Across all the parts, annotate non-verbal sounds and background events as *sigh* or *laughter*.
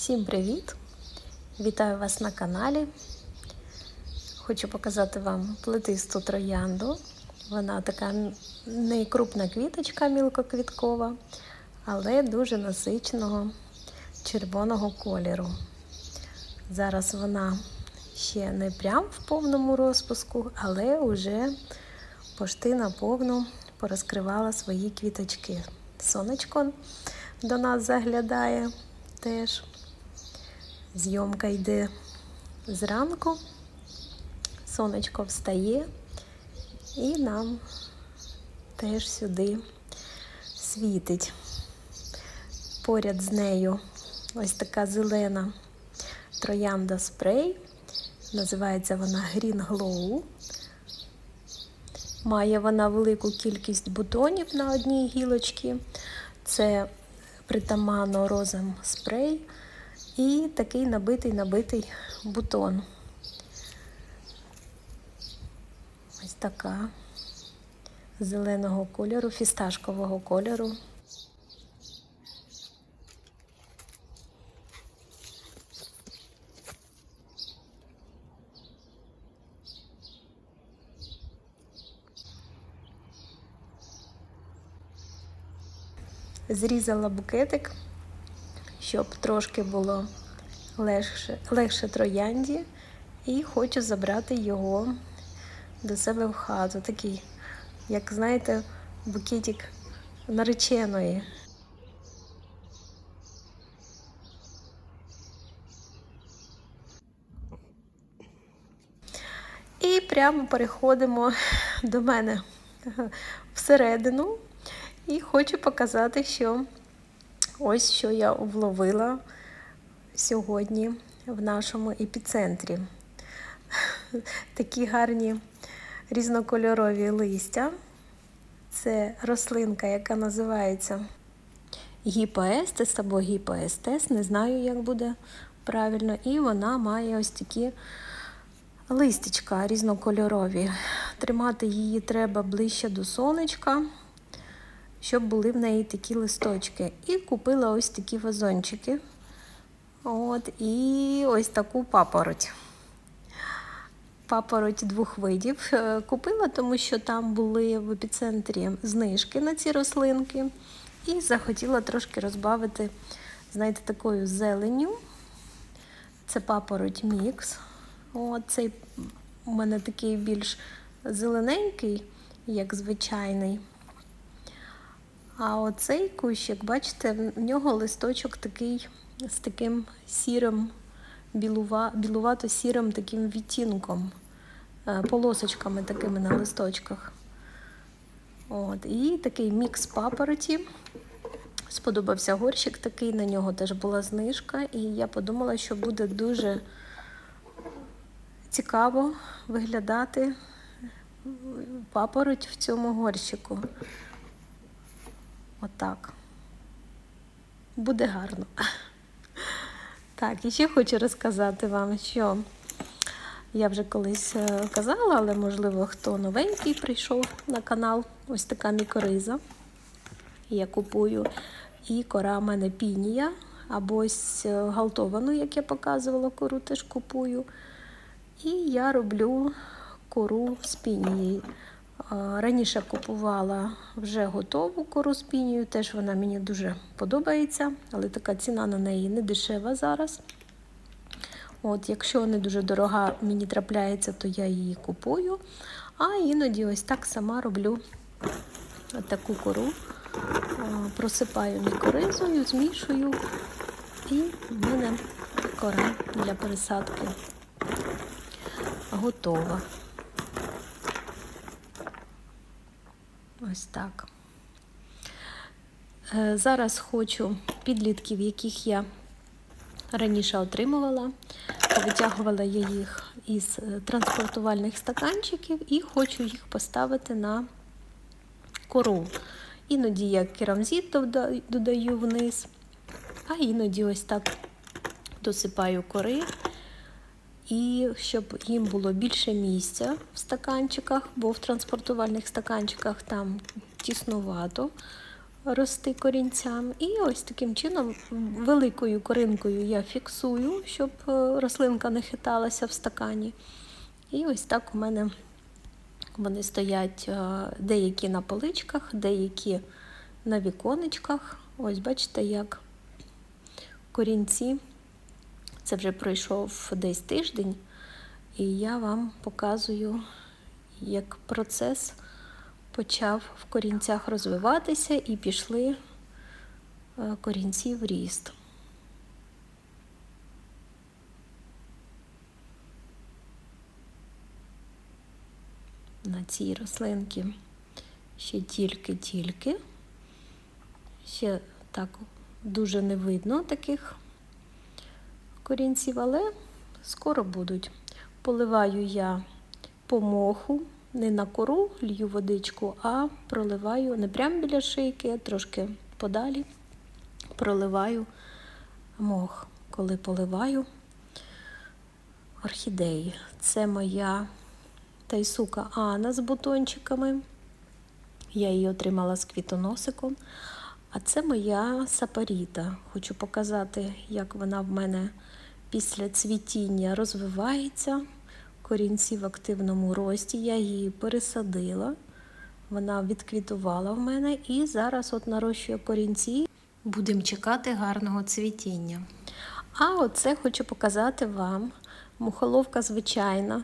Всім привіт! Вітаю вас на каналі. Хочу показати вам плетисту троянду. Вона така не крупна квіточка мілкоквіткова, але дуже насиченого червоного кольору. Зараз вона ще не прям в повному розпуску, але вже пошти наповну порозкривала свої квіточки. Сонечко до нас заглядає теж. Зйомка йде зранку, сонечко встає і нам теж сюди світить. Поряд з нею ось така зелена троянда спрей. Називається вона Green Glow. Має вона велику кількість бутонів на одній гілочці. Це притаманно розом спрей і такий набитий-набитий бутон. Ось така зеленого кольору, фісташкового кольору. Зрізала букетик, щоб трошки було легше, легше троянді, і хочу забрати його до себе в хату. Такий, як знаєте, букетик нареченої. І прямо переходимо до мене всередину. І хочу показати, що ось що я вловила сьогодні в нашому епіцентрі. *laughs* Такі гарні різнокольорові листя. Це рослинка, яка називається гіпоестес або гіпоестес, не знаю, як буде правильно. І вона має ось такі листячка різнокольорові. Тримати її треба ближче до сонечка, щоб були в неї такі листочки. І купила ось такі вазончики. От, І ось таку папороть. Папороть двох видів. Купила, тому що там були в епіцентрі знижки на ці рослинки. І захотіла трошки розбавити, знаєте, такою зеленню. Це папороть мікс. От, Цей у мене такий більш зелененький, як звичайний. А оцей кущик, бачите, в нього листочок такий з таким сірим, білува, білувато-сірим таким відтінком, полосочками такими на листочках. От, І такий мікс папороті. Сподобався горщик такий, на нього теж була знижка, і я подумала, що буде дуже цікаво виглядати папороть в цьому горщику. Отак. Буде гарно. Так, і ще хочу розказати вам, що я вже колись казала, але, можливо, хто новенький прийшов на канал, ось така мікориза. Я купую і кора в мене пінія, або ось галтовану, як я показувала, кору теж купую. І я роблю кору з пінією. Раніше купувала вже готову кору з пінією, теж вона мені дуже подобається, але така ціна на неї не дешева зараз. От, Якщо не дуже дорога мені трапляється, то я її купую. А іноді ось так сама роблю таку кору, просипаю мікоризою, змішую, і в мене кора для пересадки готова. Ось так. Зараз хочу підлітків, яких я раніше отримувала. Витягувала я їх із транспортувальних стаканчиків і хочу їх поставити на кору. Іноді я керамзит додаю вниз, а іноді ось так досипаю кори. І щоб їм було більше місця в стаканчиках, бо в транспортувальних стаканчиках там тіснувато. рости корінцям. І ось таким чином великою коринкою я фіксую, щоб е, рослинка не хиталася в стакані. І ось так у мене вони стоять е, деякі на поличках, деякі на віконечках. Ось бачите, як корінці. Це вже пройшов десь тиждень, і я вам показую, як процес почав в корінцях розвиватися і пішли е, корінці в ріст. На цій рослинці ще тільки-тільки. Ще так дуже не видно таких корінців, але скоро будуть. Поливаю я по моху, не на кору лью водичку, а проливаю не прямо біля шийки, а трошки подалі проливаю мох. Коли поливаю орхідеї. Це моя тайсука Анна з бутончиками. Я її отримала з квітоносиком. А це моя сапаріта. Хочу показати, як вона в мене після цвітіння розвивається. Корінці в активному рості. Я її пересадила. Вона відквітувала в мене і зараз от нарощує корінці. Будемо чекати гарного цвітіння. А оце хочу показати вам. Мухоловка звичайна.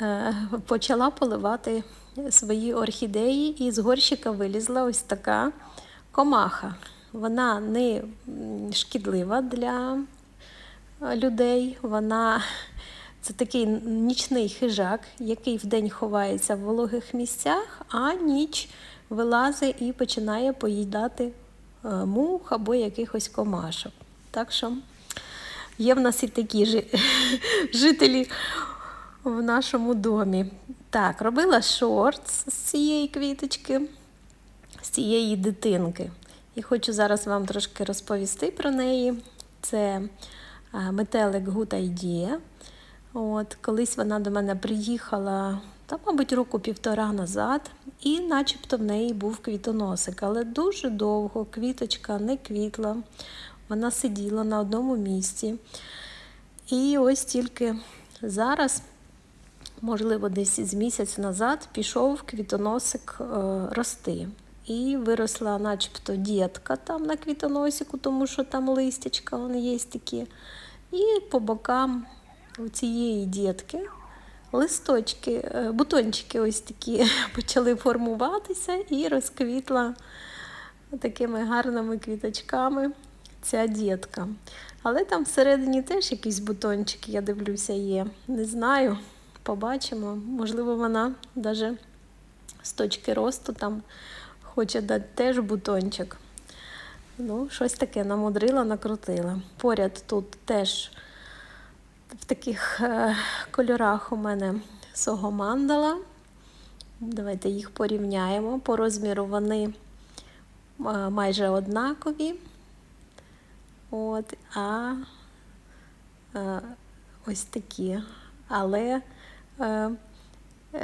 Е, Почала поливати свої орхідеї, і з горщика вилізла ось така комаха. Вона не шкідлива для людей. Вона *laughs* це такий нічний хижак, який вдень ховається в вологих місцях, а ніч вилазить і починає поїдати мух або якихось комашок. Так що є в нас і такі *laughs* жителі в нашому домі. Так, робила шорт з цієї квіточки, з цієї дитинки. І хочу зараз вам трошки розповісти про неї. Це метелик Good Idea. От, Колись вона до мене приїхала, та, мабуть, року півтора назад, і начебто в неї був квітоносик, але дуже довго квіточка не квітла. Вона сиділа на одному місці. І ось тільки зараз, можливо, десь з місяць назад пішов квітоносик е, рости. І виросла начебто дітка там на квітоносику, тому що там листячка вони є такі. І по бокам у цієї дітки листочки, бутончики ось такі *laughs* почали формуватися і розквітла такими гарними квіточками ця дітка. Але там всередині теж якісь бутончики, я дивлюся, є. Не знаю, побачимо. Можливо, вона навіть з точки росту там хоче дати теж бутончик. Ну, щось таке намудрила, накрутила. Поряд тут теж в таких е, кольорах у мене согомандала. Давайте їх порівняємо. По розміру вони е, майже однакові. От, а е, ось такі. Але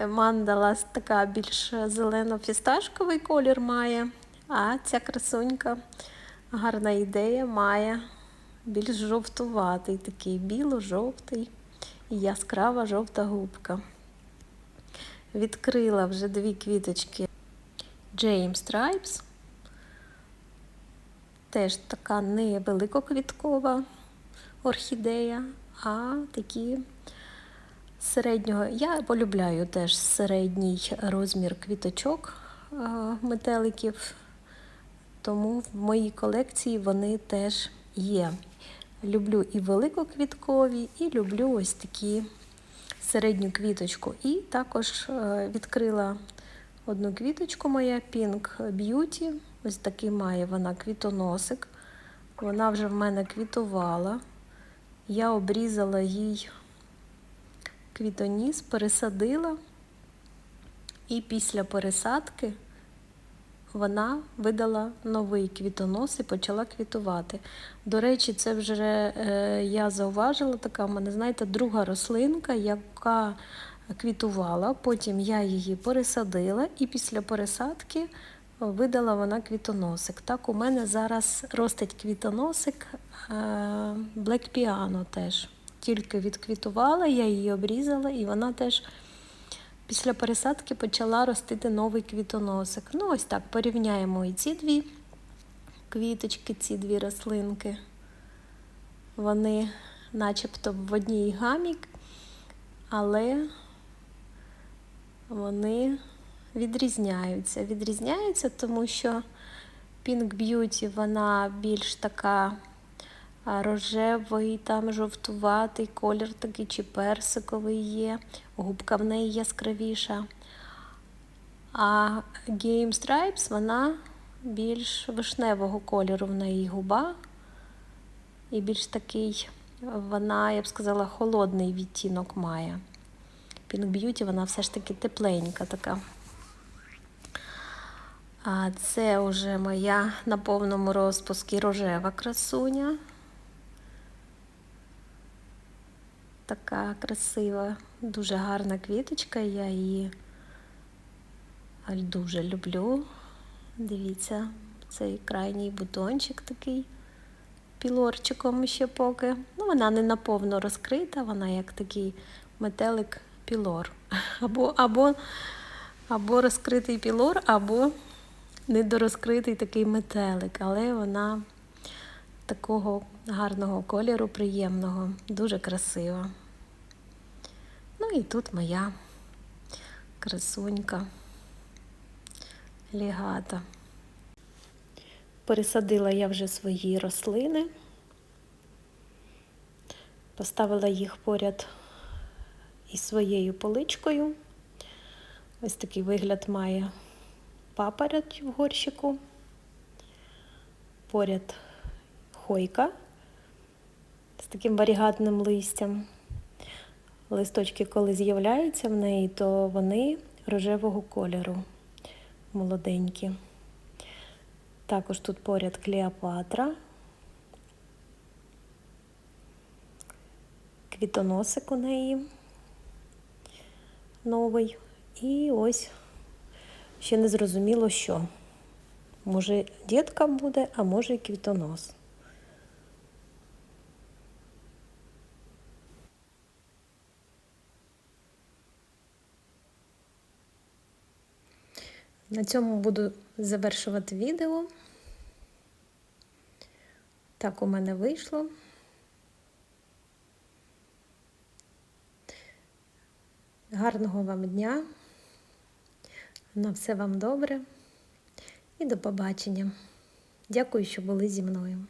мандала така більш зелено-фісташковий колір має, а ця красунька гарна ідея має більш жовтуватий, такий біло-жовтий і яскрава жовта губка. Відкрила вже дві квіточки James Stripes. Теж така не великоквіткова орхідея, а такі середнього. Я полюбляю теж середній розмір квіточок метеликів, тому в моїй колекції вони теж є. Люблю і великоквіткові, і люблю ось такі середню квіточку. І також відкрила одну квіточку моя Pink Beauty. Ось такий має вона квітоносик. Вона вже в мене квітувала. Я обрізала їй квітоніс, пересадила, і після пересадки вона видала новий квітонос і почала квітувати. До речі, це вже е, я зауважила, така в мене, знаєте, друга рослинка, яка квітувала. Потім я її пересадила, і після пересадки видала вона квітоносик. Так, у мене зараз ростить квітоносик е, Black Piano теж. Тільки відквітувала, я її обрізала, і вона теж після пересадки почала ростити новий квітоносик. Ну, ось так, порівняємо і ці дві квіточки, ці дві рослинки. Вони начебто в одній гамі, але вони відрізняються. Відрізняються, тому що Pink Beauty вона більш така рожевий, там жовтуватий колір такий чи персиковий є, губка в неї яскравіша. А Game Stripes вона більш вишневого кольору в неї губа. І більш такий, вона, я б сказала, холодний відтінок має. Pink Beauty, вона все ж таки тепленька така. А це вже моя на повному розпуску рожева красуня. Така красива, дуже гарна квіточка, я її дуже люблю. Дивіться, цей крайній бутончик такий пілорчиком ще поки. Ну, вона не наповно розкрита, вона як такий метелик пілор. *laughs* Або, або, або розкритий пілор, або недорозкритий такий метелик, але вона такого гарного кольору, приємного, дуже красива. Ну і тут моя красунька лігата. Пересадила я вже свої рослини, поставила їх поряд із своєю поличкою. Ось такий вигляд має папороть в горщику, поряд хойка з таким варігатним листям. Листочки, коли з'являються в неї, то вони рожевого кольору, молоденькі. Також тут поряд Клеопатра, квітоносик у неї новий. І ось ще не зрозуміло, що. Може, дітка буде, а може і квітонос. На цьому буду завершувати відео. Так у мене вийшло. Гарного вам дня. На все вам добре і до побачення. Дякую, що були зі мною.